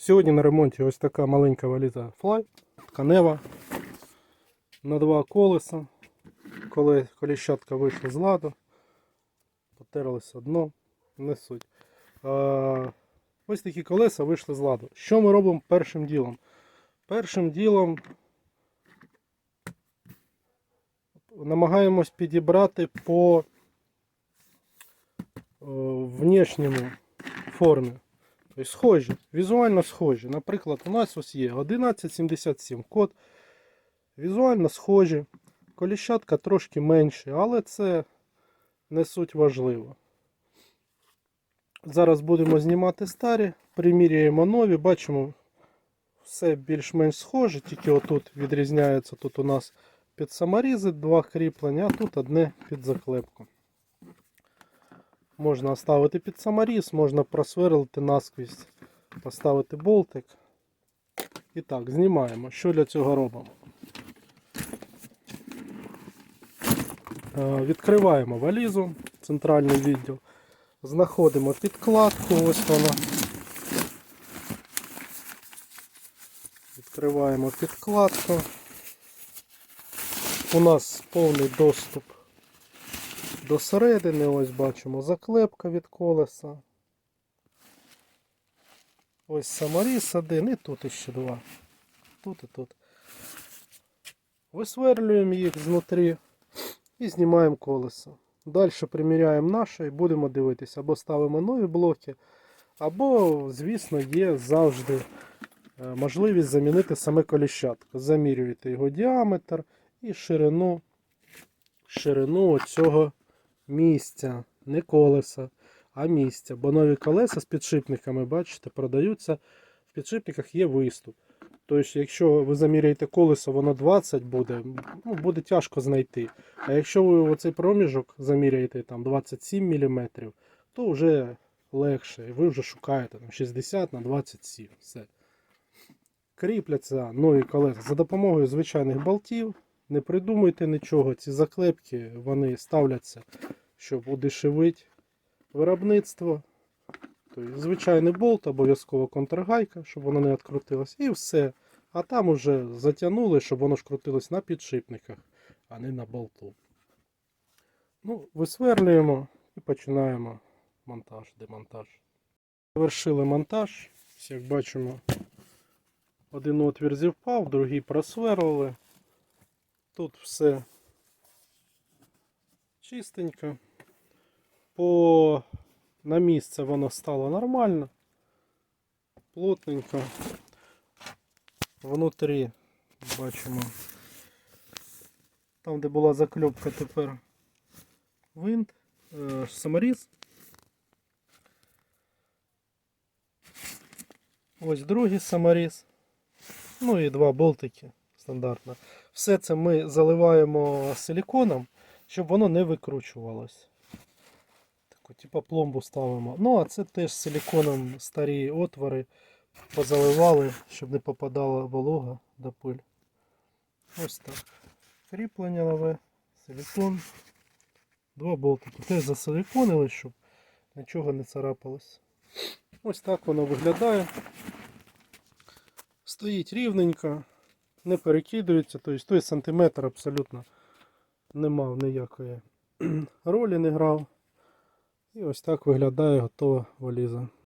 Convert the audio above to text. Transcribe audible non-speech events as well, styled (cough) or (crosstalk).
Сьогодні на ремонті ось така маленька валіза Fly, тканева на два колеса. Коли коліщатка вийшла з ладу, потерлися дно, не суть. А, ось такі колеса вийшли з ладу. Що ми робимо першим ділом? Першим ділом намагаємось підібрати по внешньому формі. Тобто схожі, візуально схожі. Наприклад, у нас ось є 1177 код. Візуально схожі. Коліщатка трошки менше, але це не суть важливо. Зараз будемо знімати старі, приміряємо нові, бачимо, все більш-менш схоже, тільки отут відрізняється. Тут у нас під саморізи два кріплення, а тут одне під заклепку. Можна ставити під саморіз, можна просверлити наскрізь, поставити болтик. І так, знімаємо. Що для цього робимо? Е, Відкриваємо валізу, центральний відділ. Знаходимо підкладку, ось вона. Відкриваємо підкладку. У нас повний доступ до середини, ось бачимо заклепка від колеса. Ось саморіз один і тут іще два. Тут і тут. Висверлюємо їх знутрі і знімаємо колесо. Далі приміряємо наше і будемо дивитися. Або ставимо нові блоки, або, звісно, є завжди е, можливість замінити саме коліщатко. Замірюєте його діаметр і ширину, ширину цього місця, не колеса, а місця. Бо нові колеса з підшипниками, бачите, продаються. В підшипниках є виступ. Тобто, якщо ви заміряєте колесо, воно 20 буде, ну, буде тяжко знайти. А якщо ви оцей проміжок заміряєте там 27 мм, то вже легше. І ви вже шукаєте там 60 на 27. Все. Кріпляться нові колеса за допомогою звичайних болтів. Не придумуйте нічого. Ці заклепки вони ставляться, щоб удешевити виробництво. Тобто, звичайний болт, обов'язково контргайка, щоб воно не відкрутилось. І все. А там уже затягнули, щоб воно ж крутилось на підшипниках, а не на болту. Ну, висверлюємо і починаємо монтаж, демонтаж. Завершили монтаж. Як бачимо, один отвір зівпав, другий просверлили. Тут все чистенько. По на місце воно стало нормально, плотненько. Внутрі бачимо, там де була закльопка тепер винт, е, саморіз. Ось другий саморіз. Ну і два болтики стандартно. Все це ми заливаємо силіконом, щоб воно не викручувалось. Таку, типу пломбу ставимо. Ну, а це теж силіконом старі отвори позаливали, щоб не попадала волога до пиль. Ось так. Кріплення нове, силікон. Два болтики. Теж засиліконили, щоб нічого не царапалось. Ось так воно виглядає. Стоїть рівненько, не перекидується, тобто той сантиметр абсолютно не мав ніякої (clears throat) ролі, не грав. І ось так виглядає готова валіза.